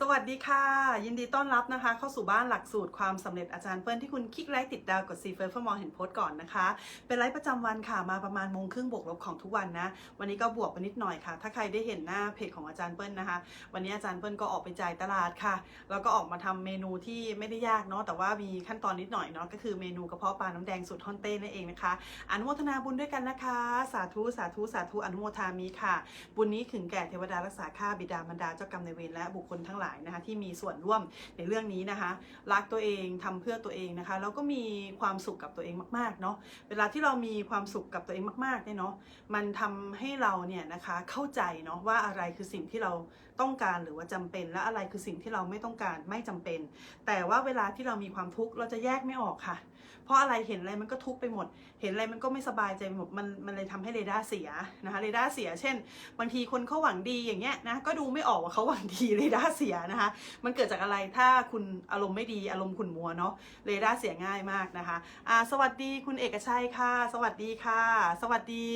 สวัสดีค่ะ ยินดีต้อนรับนะคะ เข้าสู่บ้านหลักสูตรความสำเร็จอาจารย์เปิ้ลที่คุณคลิกไลค์ติดดาวกดซีเฟิร์เพื่อมองเห็นโพสต์ก่อนนะคะ เป็นไลฟ์ประจำวันค่ะมาประมาณโมงครึ่งบวกลบของทุกวันนะ วันนี้ก็บวกไปนิดหน่อยค่ะ ถ้าใครได้เห็นหน้าเพจของอาจารย์เปิ้ลนะคะ วันนี้อาจารย์เปิ้ลก็ออกไปจ่ายตลาดค่ะ แล้วก็ออกมาทำเมนูที่ไม่ได้ยากเนาะแต่ว่ามีขั้นตอนนิดหน่อยเนาะก็คือเมนูกระเพาะปลาน้ำแดงสูตรฮอนเต้นั่นเองนะคะอนุโมทนาบุญด้วยกันนะคะ สาธุสาธุสาธุอนุโมทามีค่ะ บุญนี้ถึงแก่เทวดารักษาข้าบิดามารดาเจ้ากรรมนายเวรและบุคคลทั้งหลายนะคะที่มีส่วนร่วมในเรื่องนี้นะคะ รักตัวเองทำเพื่อตัวเองนะคะแล้วก็มีความสุขกับตัวเองมากๆเนาะเวลาที่เรามีความสุขกับตัวเองมากๆเนี่ยเนาะมันทำให้เราเนี่ยนะคะเข้าใจเนาะว่าอะไรคือสิ่งที่เราต้องการหรือว่าจำเป็นและอะไรคือสิ่งที่เราไม่ต้องการไม่จำเป็น แต่ว่าเวลาที่เรามีความทุกข์เราจะแยกไม่ออกค่ะ เพราะอะไรเห็นอะไรมันก็ทุกข์ไปหมด เห็นอะไรมันก็ไม่สบายใจหมดมันมันเลยทำให้เรดาร์เสียนะคะเรดาร์เสีย เช่น บางทีคนเขาหวังดีอย่างเงี้ยนะก็ดูไม่ออกว่าเขาหวังดีเรดาร์เสียนะคะ มันเกิดจากอะไรถ้าคุณอารมณ์ไม่ดีอารมณ์ขุ่นมัวเนาะเรดาร์เสียง่ายมากนะคะอ่าสวัสดีคุณเอกชัยค่ะ สวัสดีค่ะ สวัสดี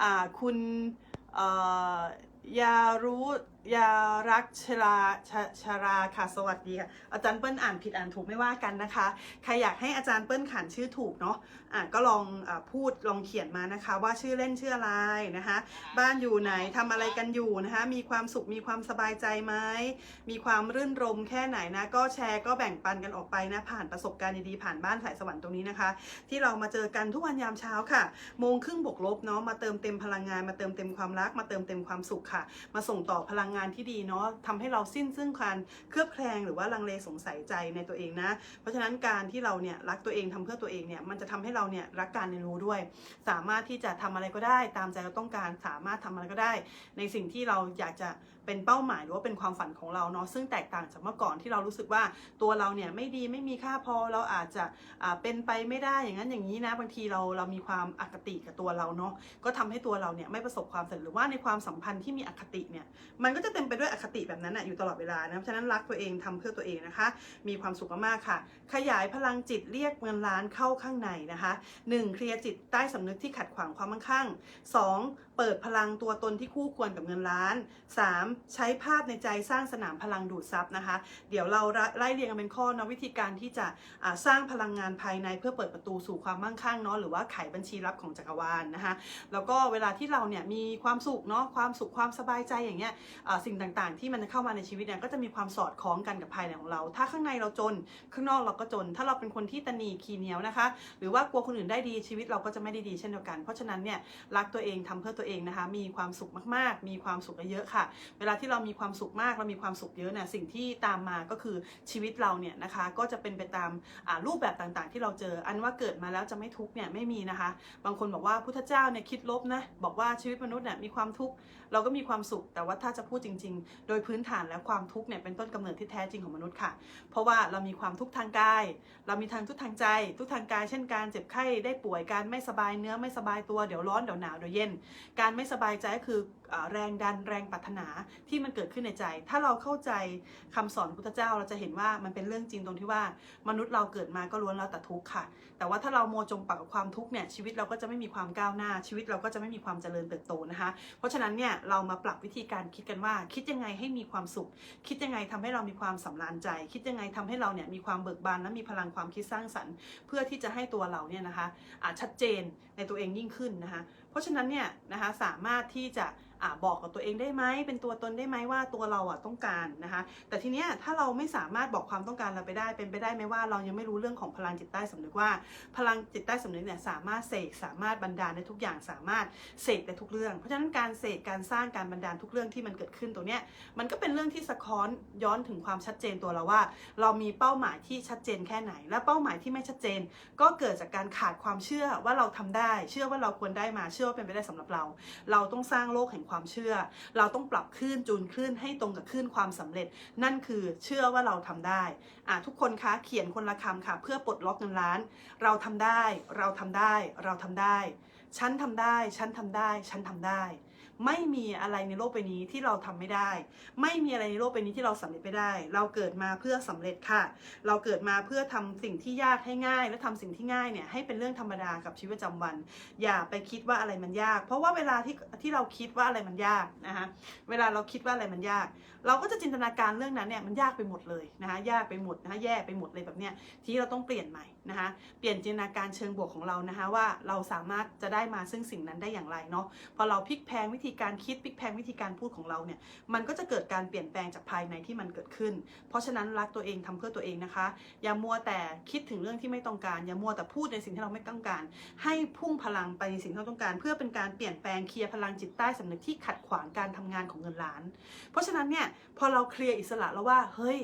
อ่าคุณเอ่อยารู้ ยารักชราชชราค่ะสวัสดีค่ะอาจารย์เปิ้ลอ่านผิดอ่านถูกไม่ว่ากันนะคะ ใครอยากให้อาจารย์เปิ้ลขานชื่อถูกเนาะอะก็ลองอาพูดลองเขียนมานะคะ ว่าชื่อเล่นชื่ออะไรนะคะ บ้านอยู่ไหนทำอะไรกันอยู่นะคะ มีความสุขมีความสบายใจไหมมีความรื่นรมแค่ไหนนะ ก็แชร์ก็แบ่งปันกันออกไปนะ ผ่านประสบการณ์ดีๆผ่านบ้านสายสวรรค์ตรงนี้นะคะ ที่เรามาเจอกันทุกวันยามเช้าค่ะโมงครึ่งบวกลบเนาะมาเติมเต็มพลังงานมาเติมเต็มความรักมาเติมเต็มความสุขค่ะ มาส่งต่อพลังงานที่ดีเนาะทำให้เราสิ้นซึ่งการเคลือบแคลงหรือว่าลังเลสงสัยใจในตัวเองนะ เพราะฉะนั้นการที่เราเนี่ยรักตัวเองทำเพื่อตัวเองเนี่ยมันจะทำให้เราเนี่ยรักการเรียนรู้ด้วย สามารถที่จะทำอะไรก็ได้ตามใจเราต้องการสามารถทำอะไรก็ได้ ในสิ่งที่เราอยากจะ เป็นเป้าหมายหรือว่าเป็นความฝันของเราเนาะซึ่งแตกต่างจากเมื่อก่อนที่เรารู้สึกว่าตัวเราเนี่ยไม่ดีไม่มีค่าพอเราอาจจะเป็นไปไม่ได้อย่างนั้นอย่างนี้นะบางทีเราเรามีความอคติกับตัวเราเนาะก็ทำให้ตัวเราเนี่ยไม่ประสบความสำเร็จหรือว่าในความสัมพันธ์ที่มีอคติเนี่ยมันก็จะเต็มไปด้วยอคติแบบนั้นนะอยู่ตลอดเวลานะเพราะฉะนั้นรักตัวเองทำเพื่อตัวเองนะคะ มีความสุขมากๆค่ะ ขยายพลังจิตเรียกเงินล้านเข้าข้างในนะคะ 1. เคลียร์จิตใต้สำนึกที่ขัดขวางความมั่งคั่ง 2. เปิดพลังตัวตนที่คู่ควรกับเงินล้าน 3. ใช้ภาพในใจสร้างสนามพลังดูดซับนะคะ เดี๋ยวเราไล่เรียงกันเป็นข้อนะวิธีการที่จะสร้างพลังงานภายในเพื่อเปิดประตูสู่ความมั่งคั่งเนาะหรือว่าไขบัญชีลับของจักรวาลนะคะแล้วก็เวลาที่เราเนี่ยมีความสุขเนาะความสุขความสบายใจอย่างเงี้ยสิ่งต่างๆ ที่มันเข้ามาในชีวิตเนี่ยก็จะมีความสอดคล้องกันกับภายในของเรา ถ้าข้างในเราจนข้างนอกเราก็จน ถ้าเราเป็นคนที่ตะนีขี้เหนียวนะคะ หรือว่ากลัวคนอื่นได้ดีชีวิตเราก็จะไม่ได้ดีเช่นเดียวกัน เพราะฉะนั้นเนี่ยรักตัวเองทำเพื่อตัวเองนะคะ มีความสุขมากๆ มีความสุขเยอะค่ะ เวลาที่เรามีความสุขมากเรามีความสุขเยอะเนี่ยสิ่งที่ตามมาก็คือชีวิตเราเนี่ยนะคะก็จะเป็นไปตามรูปแบบต่างๆ ที่เราเจออันว่าเกิดมาแล้วจะไม่ทุกเนี่ยไม่มีนะคะ บางคนบอกว่าพุทธเจ้าเนี่ยคิดลบนะบอกว่าชีวิตมนุษย์เนี่ยมีความทุกข์เราก็มีความสุข แต่ว่าถ้าจะพูดจริง ๆ โดยพื้นฐานแล้วความทุกข์เนี่ยเป็นต้นกำเนิดที่แท้จริงของมนุษย์ค่ะ เพราะว่าเรามีความทุกข์ทางกาย เรามีทางทุกข์ทางใจ ทุกข์ทางกายเช่นการเจ็บไข้ได้ป่วยการไม่สบายเนื้อไม่สบายตัวเดี๋ยวร้อนเดี๋ยวหนาวเดี๋ยวเย็นการไม่สบายใจก็คืออแรงดันแรงปรารถนาที่มันเกิดขึ้นในใจ ถ้าเราเข้าใจคำสอนพุทธเจ้าเราจะเห็นว่ามันเป็นเรื่องจริงตรงที่ว่ามนุษย์เราเกิดมาก็ล้วนแล้วแต่ทุกข์ค่ะ แต่ว่าถ้าเราโมจมปักกับความทุกข์เนี่ยชีวิตเราก็จะไม่มีความก้าวหน้า ชีวิตเราก็จะไม่มีความเจริญเติบโตนะคะ เพราะฉะนั้นเนี่ยเรามาปรับวิธีการคิดกันว่า คิดยังไงให้มีความสุข คิดยังไงทำให้เรามีความสำราญใจ คิดยังไงทำให้เราเนี่ยมีความเบิกบานและมีพลังความคิดสร้างสรรค์ เพื่อที่จะให้ตัวเราเนี่ยนะคะอ่าชัดเจนในตัวเองยิ่งขึ้นนะคะ เพราะฉะนั้นเนี่ยนะคะสามารถที่จะ อบอกกับตัวเองได้ไหมเป็นตัวตนได้ไหมว่าตัวเราอะต้องการนะคะ แต่ทีเนี้ยถ้าเราไม่สามารถบอกความต้องการเราไปได้เป็นไปได้ไหมว่าเรายังไม่รู้เรื่องของพลังจิตใต้สำนึกว่า พลังจิตใต้สำนึกเนี่ยสามารถเสกสามารถบันดาลได้ทุกอย่างสามารถเสกได้ทุกเรื่อง เพราะฉะนั้นการเสกการสร้างการบันดาลทุกเรื่องที่มันเกิดขึ้นตรงเนี้ยมันก็เป็นเรื่องที่สะท้อนย้อนถึงความชัดเจนตัวเราว่า เรามีเป้าหมายที่ชัดเจนแค่ไหน และเป้าหมายที่ไม่ชัดเจน ก็เกิดจากการขาดความเชื่อว่าเราทำได้ เชื่อว่าเราควรได้มาเชื่อว่าเป็นไปได้สำหรับเรา เราต้องสร้างโลกแห่งความเชื่อ เราต้องปรับคลื่นจูนคลื่นให้ตรงกับคลื่นความสำเร็จ นั่นคือเชื่อว่าเราทำได้อะทุกคนคะเขียนคนละคำค่ะ เพื่อปลดล็อกเงินล้าน เราทำได้ เราทำได้ เราทำได้ ฉันทำได้ ฉันทำได้ ฉันทำได้ ไม่มีอะไรในโลกใบนี้ที่เราทำไม่ได้ ไม่มีอะไรในโลกใบนี้ที่เราสำเร็จไม่ได้ เราเกิดมาเพื่อสำเร็จค่ะ เราเกิดมาเพื่อทำสิ่งที่ยากให้ง่าย และทำสิ่งที่ง่ายเนี่ยให้เป็นเรื่องธรรมดากับชีวิตประจำวัน อย่าไปคิดว่าอะไรมันยาก เพราะว่าเวลาที่ที่เราคิดว่าอะไรมันยากนะคะเวลาเราคิดว่าอะไรมันยาก เราก็จะจินตนาการเรื่องนั้นเนี่ยมันยากไปหมดเลยนะคะยากไปหมดนะคะแย่ไปหมดเลยแบบเนี้ยทีนี้เราต้องเปลี่ยนใหม่นะคะเปลี่ยนจินตนาการเชิงบวกของเรานะคะว่าเราสามารถจะได้มาซึ่งสิ่งนั้นได้อย่างไรเนาะพอเราพลิกแพลงวิธีการคิดพลิกแพงวิธีการพูดของเราเนี่ยมันก็จะเกิดการเปลี่ยนแปลงจากภายในที่มันเกิดขึ้น เพราะฉะนั้นรักตัวเองทำเพื่อตัวเองนะคะ อย่ามัวแต่คิดถึงเรื่องที่ไม่ต้องการ อย่ามัวแต่พูดในสิ่งที่เราไม่ต้องการ ให้พุ่งพลังไปในสิ่งที่เราต้องการ เพื่อเป็นการเปลี่ยนแปลงเคลียร์พลังจิตใต้สำนึกที่ขัดขวางการทำงานของเงินล้าน เพราะฉะนั้นเนี่ยพอเราเคลียร์อิสระแล้วว่าเฮ้ย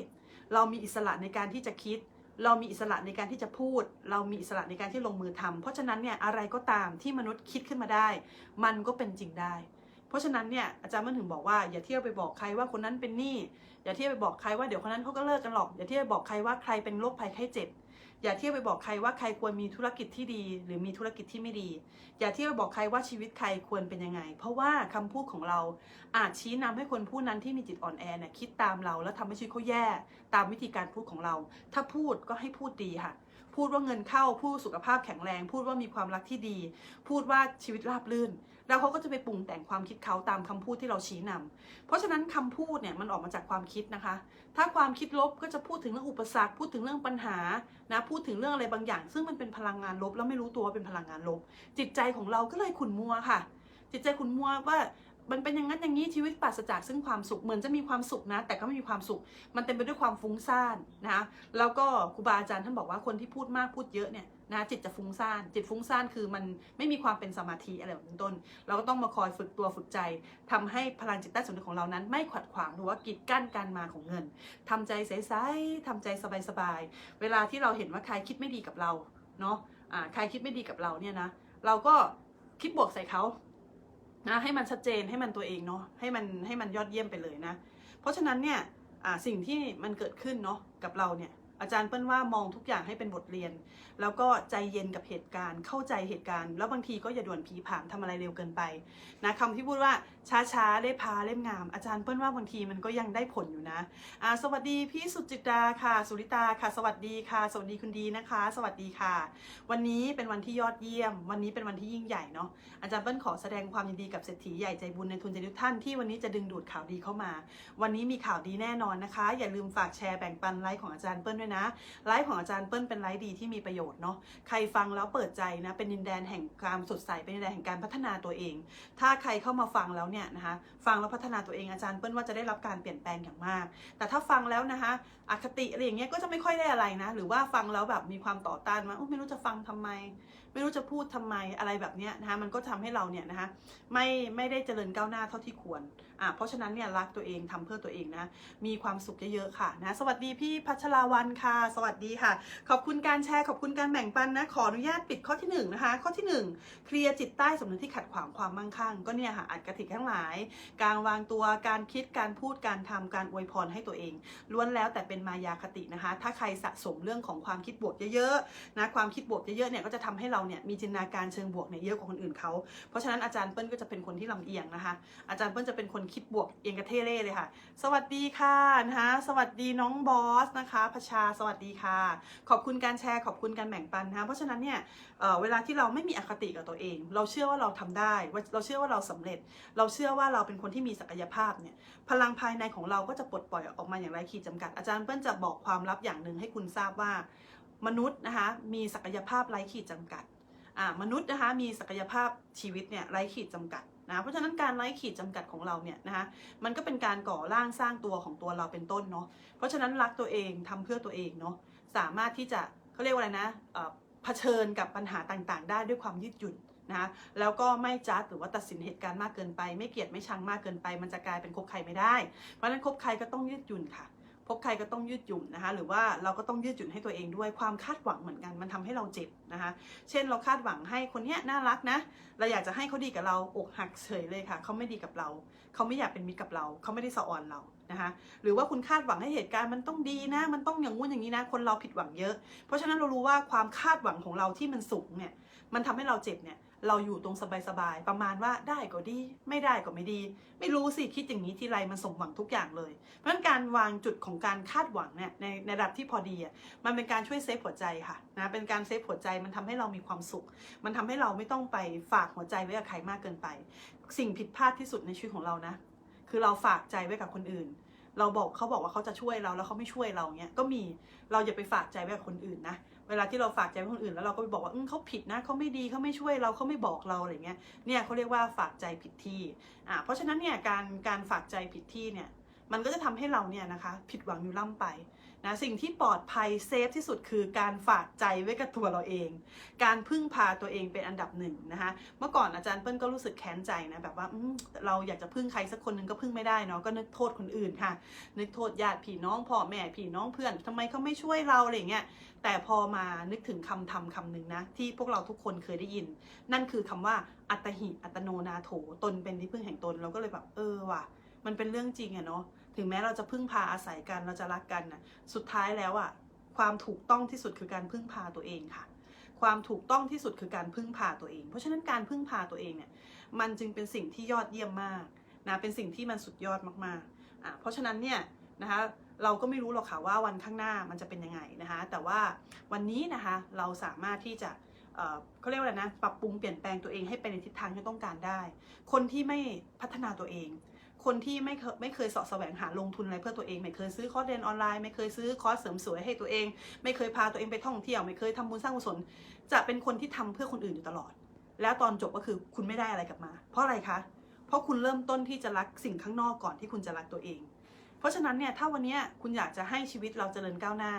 เรามีอิสระในการที่จะคิดเรามีอิสระในการที่จะพูด เรามีอิสระในการที่ลงมือทำเพราะฉะนั้นเนี่ยอะไรก็ตามที่มนุษย์คิดขึ้นมาได้ มันก็เป็นจริงได้ เพราะฉะนั้นเนี่ยอาจารย์มันถึงบอกว่าอย่าเที่ยวไปบอกใครว่าคนนั้นเป็นหนี้อย่าเที่ยวไปบอกใครว่าเดี๋ยวคนนั้นเขาก็เลิกกันหรอก อย่าเที่ยวไปบอกใครว่าใครเป็นโรคภัยไข้เจ็บ อย่าเที่ยวไปบอกใครว่าใครควรมีธุรกิจที่ดี หรือมีธุรกิจที่ไม่ดี อย่าเที่ยวไปบอกใครว่าชีวิตใครควรเป็นยังไง เพราะว่าคำพูดของเราอาจชี้นำให้คนผู้นั้นที่มีจิตอ่อนแอเนี่ยคิดตามเรา แล้วทำให้ชีวิตเขาแย่ตามวิธีการพูดของเรา ถ้าพูดก็ให้พูดดีค่ะ พูดว่าเงินเข้าพูดสุขภาพแข็งแรง พูดว่ามีความรักที่ดี พูดว่าชีวิตราบรื่น แล้วเขาก็จะไปปรุงแต่งความคิดเขาตามคำพูดที่เราชี้นำเพราะฉะนั้นคำพูดเนี่ยมันออกมาจากความคิดนะคะ ถ้าความคิดลบก็จะพูดถึงเรื่องอุปสรรค พูดถึงเรื่องปัญหานะพูดถึงเรื่องอะไรบางอย่าง ซึ่งมันเป็นพลังงานลบแล้วไม่รู้ตัวว่าเป็นพลังงานลบ จิตใจของเราก็เลยขุนมัวค่ะ จิตใจขุนมัวว่ามันเป็นอย่างนั้นอย่างนี้ชีวิตปราศจากซึ่งความสุขเหมือนจะมีความสุขนะ แต่ก็ไม่มีความสุข มันเต็มไปด้วยความฟุ้งซ่านนะคะแล้วก็ครูบาอาจารย์ท่านบอกว่าคนที่พูดมากพูดเยอะเนี่ย นะจิตจะฟุ้งซ่าน จิตฟุ้งซ่านคือมันไม่มีความเป็นสมาธิอะไรแบบนี้ต้น เราก็ต้องมาคอยฝึกตัวฝึกใจทำให้พลังจิตใต้สำนึกของเรานั้น ไม่ขัดขวางหรือว่ากีดกั้นการมาของเงินทำใจใสๆทำใจสบายๆ เวลาที่เราเห็นว่าใครคิดไม่ดีกับเราเนาะใครคิดไม่ดีกับเราเนี่ยนะ เราก็คิดบวกใส่เขานะให้มันชัดเจนให้มันตัวเองเนาะให้มันให้มันยอดเยี่ยมไปเลยนะ เพราะฉะนั้นเนี่ยสิ่งที่มันเกิดขึ้นเนาะกับเราเนี่ย อาจารย์เปิ้ลว่ามองทุกอย่างให้เป็นบทเรียน แล้วก็ใจเย็นกับเหตุการณ์ เข้าใจเหตุการณ์ แล้วบางทีก็อย่าด่วนผีผามทำอะไรเร็วเกินไปนะคำที่พูดว่าช้าๆได้พาเล่มงาม อาจารย์เปิ้ลว่าบางทีมันก็ยังได้ผลอยู่นะอ่าสวัสดีพี่สุจิตราค่ะ สุริตาค่ะ สวัสดีค่ะ สวัสดีคุณดีนะคะ สวัสดีค่ะ วันนี้เป็นวันที่ยอดเยี่ยม วันนี้เป็นวันที่ยิ่งใหญ่เนาะอาจารย์เปิ้ลขอแสดงความยินดีกับเศรษฐีใหญ่ใจบุญในทุนใจทุกท่านที่วันนี้จะดึงดูดข่าวดีเข้ามา วันนี้มีข่าวดีแน่นอนนะคะ อย่าลืมฝากแชร์แบ่งปันไลฟ์ของอาจารย์เปิ้ลด้วยนะไลฟ์ของอาจารย์เปิ้ลเป็นไลฟ์ดีที่มีประโยชน์เนาะใครฟังแล้วเปิดใจนะเป็นดินแดนแห่งความสดใสเป็นดินแดนแห่งการพัฒนาตัวเอง ถ้าใครเข้ามาฟังแล้วเนี่ยนะคะฟังแล้วพัฒนาตัวเองอาจารย์เปิ้ลว่าจะได้รับการเปลี่ยนแปลงอย่างมาก แต่ถ้าฟังแล้วนะคะอคติอะไรอย่างเงี้ยก็จะไม่ค่อยได้อะไรนะ หรือว่าฟังแล้วแบบมีความต่อต้านว่าไม่รู้จะฟังทำไม ไม่รู้จะพูดทำไมอะไรแบบนี้นะคะมันก็ทำให้เราเนี่ยนะคะไม่ไม่ได้เจริญก้าวหน้าเท่าที่ควรอะเพราะฉะนั้นเนี่ยรักตัวเองทำเพื่อตัวเองนะมีความสุขเยอะๆค่ะนะสวัสดีพี่พัชราวันค่ะ สวัสดีค่ะ ขอบคุณการแชร์ขอบคุณการแบ่งปันนะขออนุญาตปิดข้อที่หนึ่งนะคะข้อที่หนึ่งเคลียร์จิตใต้สำนึกที่ขัดขวางความมั่งคั่ง ก็เนี่ยค่ะอัดกระถิกทั้งหลาย การวางตัวการคิดการพูดการทำการอวยพรให้ตัวเองล้วนแล้วแต่เป็นมายาคตินะคะ ถ้าใครสะสมเรื่องของความคิดบวกเยอะๆนะความคิดบวกเยอะๆเนี่ยก็จะทำให้เราเนี่ยมีจินตนาการเชิงบวกเนี่ยเยอะกว่าคนอื่นเขาเพราะฉะนั้นอาจารย์เปิ้ลก็จะเป็นคนที่ลำเอียงนะคะ อาจารย์เปิ้ลจะเป็นคนคิดบวกเอียงกระเทเร่เลยค่ะ สวัสดีค่ะนะคะสวัสดีน้องบอสนะคะพชาสวัสดีค่ะ ขอบคุณการแชร์ขอบคุณการแบ่งปันนะคะเพราะฉะนั้นเนี่ยเเวลาที่เราไม่มีอคติกับตัวเอง เราเชื่อว่าเราทำได้เราเชื่อว่าเราสำเร็จ เราเชื่อว่าเราเป็นคนที่มีศักยภาพเนี่ยพลังภายในของเราก็จะปลดปล่อยออกมาอย่างไร้ขีดจำกัด อาจารย์เปิ้ลจะบอกความลับอย่างหนึ่งให้คุณทราบว่ามนุษย์นะคะมีศักยภาพไร้ขีดจำกัด มนุษย์นะคะมีศักยภาพชีวิตเนี่ยไร้ขีดจำกัดนะเพราะฉะนั้นการไร้ขีดจำกัดของเราเนี่ยนะคะมันก็เป็นการก่อร่างสร้างตัวของตัวเราเป็นต้นเนาะเพราะฉะนั้นรักตัวเองทำเพื่อตัวเองเนาะสามารถที่จะเขาเรียกว่าอะไรนะเอ่อเผชิญกับปัญหาต่างๆ ได้ด้วยความยืดหยุ่นนะะแล้วก็ไม่จัดหรือว่าตัดสินเหตุการณ์มากเกินไป ไม่เกลียดไม่ชังมากเกินไป มันจะกลายเป็นคบใครไม่ได้ เพราะฉะนั้นคบใครก็ต้องยืดหยุ่นค่ะ พบใครก็ต้องยืดหยุ่นนะคะ หรือว่าเราก็ต้องยืดหยุ่นให้ตัวเองด้วยความคาดหวังเหมือนกัน มันทำให้เราเจ็บนะคะ เช่นเราคาดหวังให้คนเนี้ยน่ารักนะ เราอยากจะให้เขาดีกับเราอกหักเฉยเลยค่ะ เขาไม่ดีกับเรา เขาไม่อยากเป็นมิตรกับเรา เขาไม่ได้สะออนเรานะคะ หรือว่าคุณคาดหวังให้เหตุการณ์มันต้องดีนะ มันต้องอย่างงู้นอย่างนี้นะ คนเราผิดหวังเยอะ เพราะฉะนั้นเรารู้ว่าความคาดหวังของเราที่มันสูงเนี่ย มันทำให้เราเจ็บเนี่ย เราอยู่ตรงสบายๆ ประมาณว่าได้ก็ดี ไม่ได้ก็ไม่ดี ไม่รู้สิ คิดอย่างนี้ทีไรมันสมหวังทุกอย่างเลย เพราะฉะนั้นการวางจุดของการคาดหวังเนี่ยในในระดับที่พอดีอะมันเป็นการช่วยเซฟหัวใจค่ะนะเป็นการเซฟหัวใจมันทำให้เรามีความสุข มันทำให้เราไม่ต้องไปฝากหัวใจไว้กับใครมากเกินไป สิ่งผิดพลาดที่สุดในชีวิตของเรานะ คือเราฝากใจไว้กับคนอื่นเราบอกเขาบอกว่าเขาจะช่วยเราแล้วเขาไม่ช่วยเราเนี้ยก็มีเราอย่าไปฝากใจไว้กับคนอื่นนะ เวลาที่เราฝากใจไว้คนอื่นแล้วเราก็ไปบอกว่าเขาผิดนะเขาไม่ดีเขาไม่ช่วยเราเขาไม่บอกเราอะไรเงี้ยเนี่ยเขาเรียกว่าฝากใจผิดที่อ่าเพราะฉะนั้นเนี่ยการการฝากใจผิดที่เนี่ย มันก็จะทำให้เราเนี่ยนะคะ ผิดหวังอยู่ล่ำไปนะสิ่งที่ปลอดภัยเซฟที่สุดคือการฝากใจไว้กับตัวเราเอง การพึ่งพาตัวเองเป็นอันดับหนึ่งนะคะเมื่อก่อนอาจารย์เปิ้ลก็รู้สึกแค้นใจนะแบบว่าเราอยากจะพึ่งใครสักคนหนึ่งก็พึ่งไม่ได้เนาะก็นึกโทษคนอื่นค่ะ นึกโทษญาติพี่น้องพ่อแม่พี่น้องเพื่อนทำไมเขาไม่ช่วยเราอะไรเงี้ยแต่พอมานึกถึงคำธรรมคำหนึ่งนะ ที่พวกเราทุกคนเคยได้ยิน นั่นคือคำว่าอัตหิอัตโนนาโถตนเป็นที่พึ่งแห่งตนเราก็เลยแบบเออว่ะ มันเป็นเรื่องจริงอะเนาะ ถึงแม้เราจะพึ่งพาอาศัยกันเราจะรักกันนะสุดท้ายแล้วอะความถูกต้องที่สุดคือการพึ่งพาตัวเองค่ะ ความถูกต้องที่สุดคือการพึ่งพาตัวเอง เพราะฉะนั้นการพึ่งพาตัวเองเนี่ยมันจึงเป็นสิ่งที่ยอดเยี่ยมมากนะเป็นสิ่งที่มันสุดยอดมากๆอะเพราะฉะนั้นเนี่ยนะคะเราก็ไม่รู้หรอกค่ะว่าวันข้างหน้ามันจะเป็นยังไงนะคะ แต่ว่าวันนี้นะคะเราสามารถที่จะเอ่อเขาเรียกว่าอะไรนะ ปรับปรุงเปลี่ยนแปลงตัวเองให้ไปในทิศทางที่ต้องการได้ คนที่ไม่พัฒนาตัวเอง คนที่ไม่เคยไม่เคยเสาะแสวงหาลงทุนอะไรเพื่อตัวเอง ไม่เคยซื้อคอร์สเรียนออนไลน์ไม่เคยซื้อคอร์สเสริมสวยให้ตัวเอง ไม่เคยพาตัวเองไปท่องเที่ยวไม่เคยทำบุญสร้างกุศลจะเป็นคนที่ทำเพื่อคนอื่นอยู่ตลอด แล้วตอนจบก็คือคุณไม่ได้อะไรกลับมา เพราะอะไรคะ เพราะคุณเริ่มต้นที่จะรักสิ่งข้างนอกก่อนที่คุณจะรักตัวเอง เพราะฉะนั้นเนี่ยถ้าวันนี้คุณอยากจะให้ชีวิตเราเจริญก้าวหน้า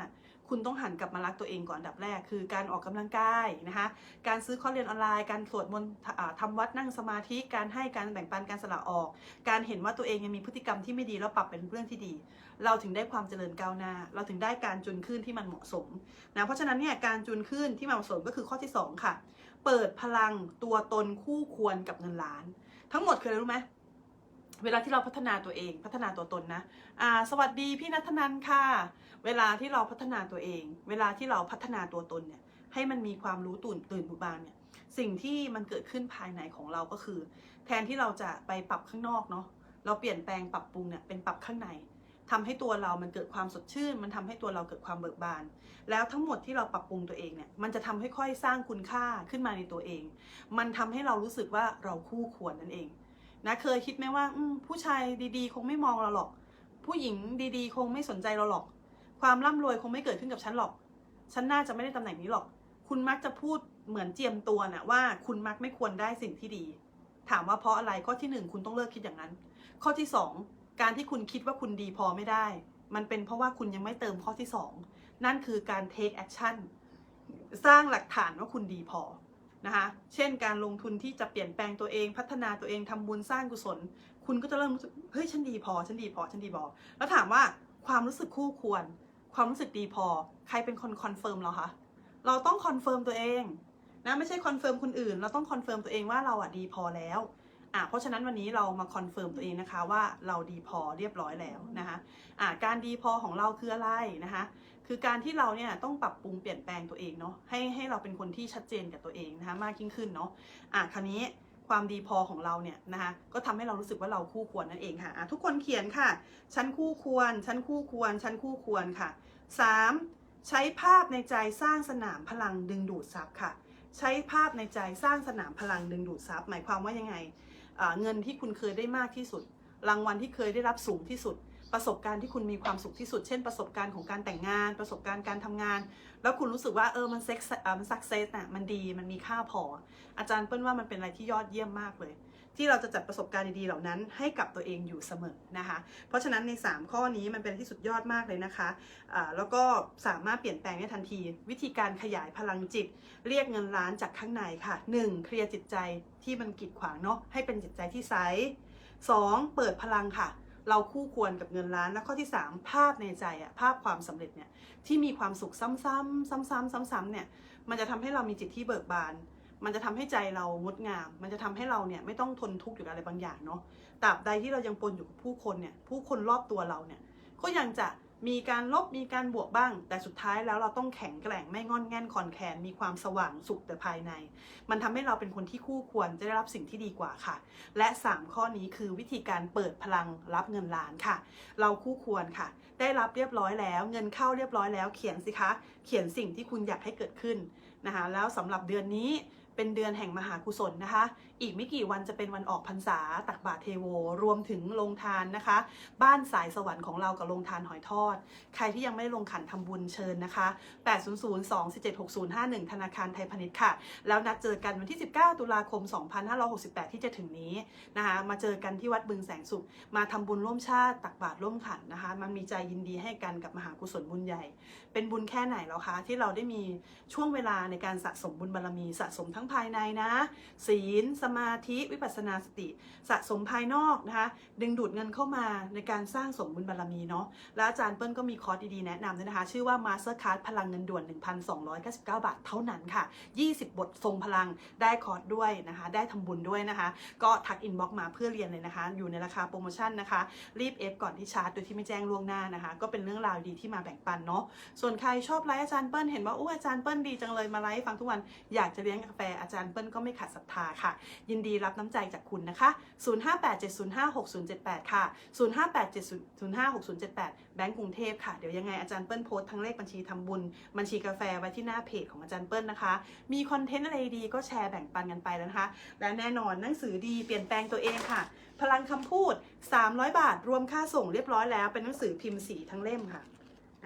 คุณต้องหันกลับมารักตัวเองก่อนดับแรก คือการออกกำลังกายนะคะ การซื้อคอเรียนออนไลน์ การสวดมนต์ทำวัดนั่งสมาธิการให้การแบ่งปันการสละออก การเห็นว่าตัวเองยังมีพฤติกรรมที่ไม่ดีแล้วปรับเป็นเรื่องที่ดี เราถึงได้ความเจริญก้าวหน้า เราถึงได้การจุนขึ้นที่มันเหมาะสมนะเพราะฉะนั้นเนี่ยการจุนขึ้นที่มันเหมาะสมก็คือข้อที่สองค่ะ เปิดพลังตัวตนคู่ควรกับเงินล้าน ทั้งหมดคืออะไรรู้ไหม เวลาที่เราพัฒนาตัวเองพัฒนาตัวตนนะอ่าสวัสดีพี่นัทนันค่ะ เวลาที่เราพัฒนาตัวเอง เวลาที่เราพัฒนาตัวตนเนี่ยให้มันมีความรู้ตื่นตื่นบุบานเนี่ยสิ่งที่มันเกิดขึ้นภายในของเราก็คือ แทนที่เราจะไปปรับข้างนอกเนาะเราเปลี่ยนแปลงปรับปรุงเนี่ยเป็นปรับข้างในทำให้ตัวเรามันเกิดความสดชื่น มันทำให้ตัวเราเกิดความเบิกบาน แล้วทั้งหมดที่เราปรับปรุงตัวเองเนี่ยมันจะทำให้ค่อยสร้างคุณค่าขึ้นมาในตัวเอง มันทำให้เรารู้สึกว่าเราคู่ควรนั่นเอง นะเคยคิดไหมว่าผู้ชายดีๆ คงไม่มองเราหรอก ผู้หญิงดีๆ คงไม่สนใจเราหรอก ความร่ำรวยคงไม่เกิดขึ้นกับฉันหรอก ฉันน่าจะไม่ได้ตำแหน่งนี้หรอก คุณมักจะพูดเหมือนเจียมตัวน่ะว่าคุณมักไม่ควรได้สิ่งที่ดี ถามว่าเพราะอะไรข้อที่หนึ่งคุณต้องเลิกคิดอย่างนั้น ข้อที่สองการที่คุณคิดว่าคุณดีพอไม่ได้ มันเป็นเพราะว่าคุณยังไม่เติมข้อที่สองนั่นคือการ take action สร้างหลักฐานว่าคุณดีพอ นะคะ เช่นการลงทุนที่จะเปลี่ยนแปลงตัวเองพัฒนาตัวเองทำบุญสร้างกุศล คุณก็จะเริ่มรู้สึกเฮ้ยฉันดีพอฉันดีพอฉันดีพอแล้วถามว่าความรู้สึกคู่ควร ความรู้สึกดีพอ ใครเป็นคนคอนเฟิร์มเราคะเราต้องคอนเฟิร์มตัวเองนะไม่ใช่คอนเฟิร์มคนอื่น เราต้องคอนเฟิร์มตัวเองว่าเราอะดีพอแล้ว อะเพราะฉะนั้นวันนี้เรามาคอนเฟิร์มตัวเองนะคะว่าเราดีพอเรียบร้อยแล้วนะคะอะการดีพอของเราคืออะไรนะคะคือการที่เราเนี่ยต้องปรับปรุงเปลี่ยนแปลงตัวเองเนาะให้ให้เราเป็นคนที่ชัดเจนกับตัวเองนะคะมากยิ่งขึ้นเนาะอะคราวนี้ความดีพอของเราเนี่ยนะคะก็ทำให้เรารู้สึกว่าเราคู่ควรนั่นเองค่ะะทุกคนเขียนค่ะฉันคู่ควรฉันคู่ควรฉันคู่ควรค่ะ 3. ใช้ภาพในใจสร้างสนามพลังดึงดูดทรัพย์ค่ะ ใช้ภาพในใจสร้างสนามพลังดึงดูดทรัพย์หมายความว่ายังไง เงินที่คุณเคยได้มากที่สุด รางวัลที่เคยได้รับสูงที่สุด ประสบการณ์ที่คุณมีความสุขที่สุด เช่น ประสบการณ์ของการแต่งงาน ประสบการณ์การทำงาน แล้วคุณรู้สึกว่าเออมันเซ็กซ์มันสักเซสน่ะมันดีมันมีค่าพอ อาจารย์เปิ้ลว่ามันเป็นอะไรที่ยอดเยี่ยมมากเลย ที่เราจะจัดประสบการณ์ดีๆเหล่านั้นให้กับตัวเองอยู่เสมอนะคะ เพราะฉะนั้นใน 3 ข้อนี้มันเป็นที่สุดยอดมากเลยนะคะอ่าแล้วก็สามารถเปลี่ยนแปลงได้ทันที วิธีการขยายพลังจิต เรียกเงินล้านจากข้างในค่ะ 1. เคลียร์จิตใจที่มันกีดขวางเนาะให้เป็นจิตใจที่ใส 2. เปิดพลังค่ะ เราคู่ควรกับเงินล้าน และข้อที่ 3 ภาพในใจอะภาพความสำเร็จเนี่ยที่มีความสุขซ้ำๆซ้ำๆซ้ำๆเนี่ยมันจะทำให้เรามีจิตที่เบิกบาน มันจะทำให้ใจเรางดงาม มันจะทำให้เราเนี่ยไม่ต้องทนทุกข์อยู่กับอะไรบางอย่างเนาะตราบใดที่เรายังปนอยู่กับผู้คนเนี่ยผู้คนรอบตัวเราเนี่ยก็ยังจะมีการลบมีการบวกบ้าง แต่สุดท้ายแล้วเราต้องแข็งแกร่งไม่งอนแง่นคอนแคนมีความสว่างสุขแต่ภายใน มันทำให้เราเป็นคนที่คู่ควรจะได้รับสิ่งที่ดีกว่าค่ะ และ 3 ข้อนี้คือวิธีการเปิดพลังรับเงินล้านค่ะ เราคู่ควรค่ะ ได้รับเรียบร้อยแล้ว เงินเข้าเรียบร้อยแล้ว เขียนสิคะ เขียนสิ่งที่คุณอยากให้เกิดขึ้นนะคะแล้วสำหรับเดือนนี้ เป็นเดือนแห่งมหากุศลนะคะ อีกไม่กี่วันจะเป็นวันออกพรรษาตักบาตรเทโว รวมถึงลงทานนะคะ บ้านสายสวรรค์ของเรากับลงทานหอยทอด ใครที่ยังไม่ลงขันทำบุญเชิญนะคะ 800-2476051 ธนาคารไทยพาณิชย์ค่ะ แล้วนัดเจอกันวันที่ 19 ตุลาคม 2568 ที่จะถึงนี้นะคะ มาเจอกันที่วัดบึงแสงสุข มาทำบุญร่วมชาติตักบาตรร่วมขันนะคะ มันมีใจยินดีให้กันกับมหากุศลบุญใหญ่ เป็นบุญแค่ไหนแล้วคะที่เราได้มีช่วงเวลาในการสะสมบุญบารมีสะสมทั้งภายในนะ ศีล สมาธิวิปัสสนาสติ สะสมภายนอกนะคะดึงดูดเงินเข้ามาในการสร้างสมบุญบารมีเนาะและอาจารย์เปิ้ลก็มีคอร์สดีๆแนะนำด้วยนะคะ ชื่อว่า Master Card พลังเงินด่วน 1,299 บาทเท่านั้นค่ะ 20 บททรงพลังได้คอร์สด้วยนะคะ ได้ทำบุญด้วยนะคะ ก็ทักอินบ็อกมาเพื่อเรียนเลยนะคะ อยู่ในราคาโปรโมชั่นนะคะ รีบเอฟก่อนที่ชาร์จโดยที่ไม่แจ้งล่วงหน้านะคะ ก็เป็นเรื่องราวดีที่มาแบ่งปันเนาะส่วนใครชอบไลฟ์อาจารย์เปิ้ลเห็นว่าอู้อาจารย์เปิ้ลดีจังเลยมาไลฟ์ฟังทุกวันอยากจะเลี้ยงกาแฟอาจารย์เปิ้ลก็ไม่ขัดศรัทธาค่ะ ยินดีรับน้ำใจจากคุณนะคะ 0587056078 ค่ะ 0587056078 แบงก์กรุงเทพค่ะ เดี๋ยวยังไงอาจารย์เปิ้ลโพสต์ทั้งเลขบัญชีทำบุญ บัญชีกาแฟไว้ที่หน้าเพจของอาจารย์เปิ้ลนะคะ มีคอนเทนต์อะไรดีก็แชร์แบ่งปันกันไปแล้วนะคะ และแน่นอนหนังสือดีเปลี่ยนแปลงตัวเองค่ะ พลังคำพูด 300 บาท รวมค่าส่งเรียบร้อยแล้ว เป็นหนังสือพิมพ์สีทั้งเล่มค่ะ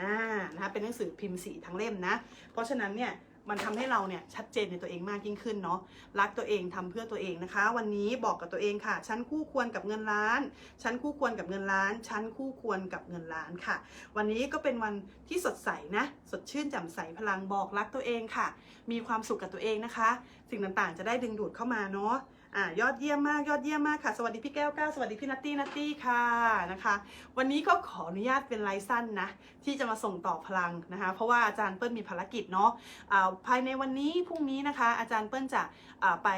อ่านะคะเป็นหนังสือพิมพ์สีทั้งเล่มนะ เพราะฉะนั้นเนี่ยมันทำให้เราเนี่ยชัดเจนในตัวเองมากยิ่งขึ้นเนาะรักตัวเองทำเพื่อตัวเองนะคะ วันนี้บอกกับตัวเองค่ะ ฉันคู่ควรกับเงินล้าน ฉันคู่ควรกับเงินล้าน ฉันคู่ควรกับเงินล้านค่ะ วันนี้ก็เป็นวันที่สดใสนะ สดชื่นแจ่มใสพลังบอกรักตัวเองค่ะ มีความสุขกับตัวเองนะคะ สิ่งต่างๆ จะได้ดึงดูดเข้ามาเนาะ อ่ายอดเยี่ยมมากยอดเยี่ยมมากค่ะ สวัสดีพี่แก้วก้าวสวัสดีพี่นัตตี้นัตตี้ค่ะนะคะ วันนี้ก็ขออนุญาตเป็นไลฟ์สั้นนะ ที่จะมาส่งต่อพลังนะคะ เพราะว่าอาจารย์เปิ้ลมีภารกิจเนาะะภายในวันนี้พรุ่งนี้นะคะ อาจารย์เปิ้ลจะะไป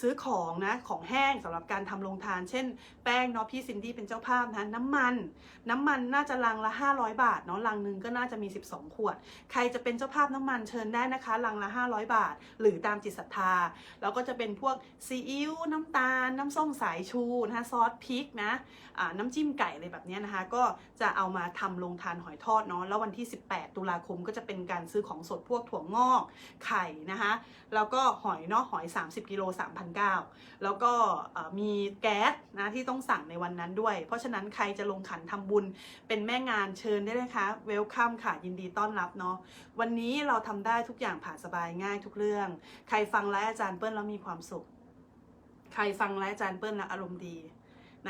ซื้อของนะของแห้งสำหรับการทำโรงทาน เช่น แป้งเนาะพี่ซินดี้เป็นเจ้าภาพนะน้ำมัน น้ำมันน่าจะลังละ 500 บาทเนาะลังหนึ่งก็น่าจะมี 12 ขวด ใครจะเป็นเจ้าภาพน้ำมันเชิญได้นะคะลังละ 500 บาท หรือตามจิตศรัทธาแล้วก็จะเป็นพวกซีอิ๊วน้ำตาล น้ำส้มสายชูนะคะซอสพริกนะอ่าน้ำจิ้มไก่อะไรแบบนี้นะคะ ก็จะเอามาทำลงทานหอยทอดเนาะแล้ววันที่ 18 ตุลาคมก็จะเป็นการซื้อของสดพวกถั่วงอกไข่นะคะแล้วก็หอยเนาะหอย 30กิโล3,900 แล้วก็มีแก๊สนะที่ต้องสั่งในวันนั้นด้วย เพราะฉะนั้นใครจะลงขันทำบุญเป็นแม่งานเชิญได้เลยค่ะเวลคัมค่ะยินดีต้อนรับเนาะวันนี้เราทำได้ทุกอย่างผ่านสบายง่ายทุกเรื่อง ใครฟังไลฟ์อาจารย์เปิ้ลแล้วมีความสุข ใครฟังไลฟ์อาจารย์เปิ้ลแล้วอารมณ์ดี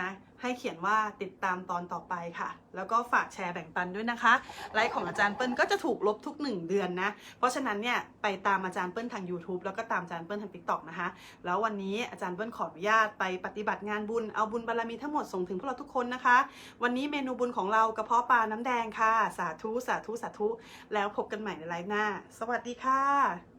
นะให้เขียนว่าติดตามตอนต่อไปค่ะ แล้วก็ฝากแชร์แบ่งปันด้วยนะคะไลฟ์ของอาจารย์เปิ้ลก็จะถูกลบทุก 1 เดือนนะ เพราะฉะนั้นเนี่ยไปตามอาจารย์เปิ้ลทาง YouTube แล้วก็ตามอาจารย์เปิ้ลทาง TikTok นะคะ แล้ววันนี้อาจารย์เปิ้ลขออนุญาตไปปฏิบัติงานบุญเอาบุญบารมีทั้งหมดส่งถึงพวกเราทุกคนนะคะ วันนี้เมนูบุญของเรากระเพาะปลาน้ำแดงค่ะ สาธุสาธุสาธุแล้วพบกันใหม่ในไลฟ์หน้า สวัสดีค่ะ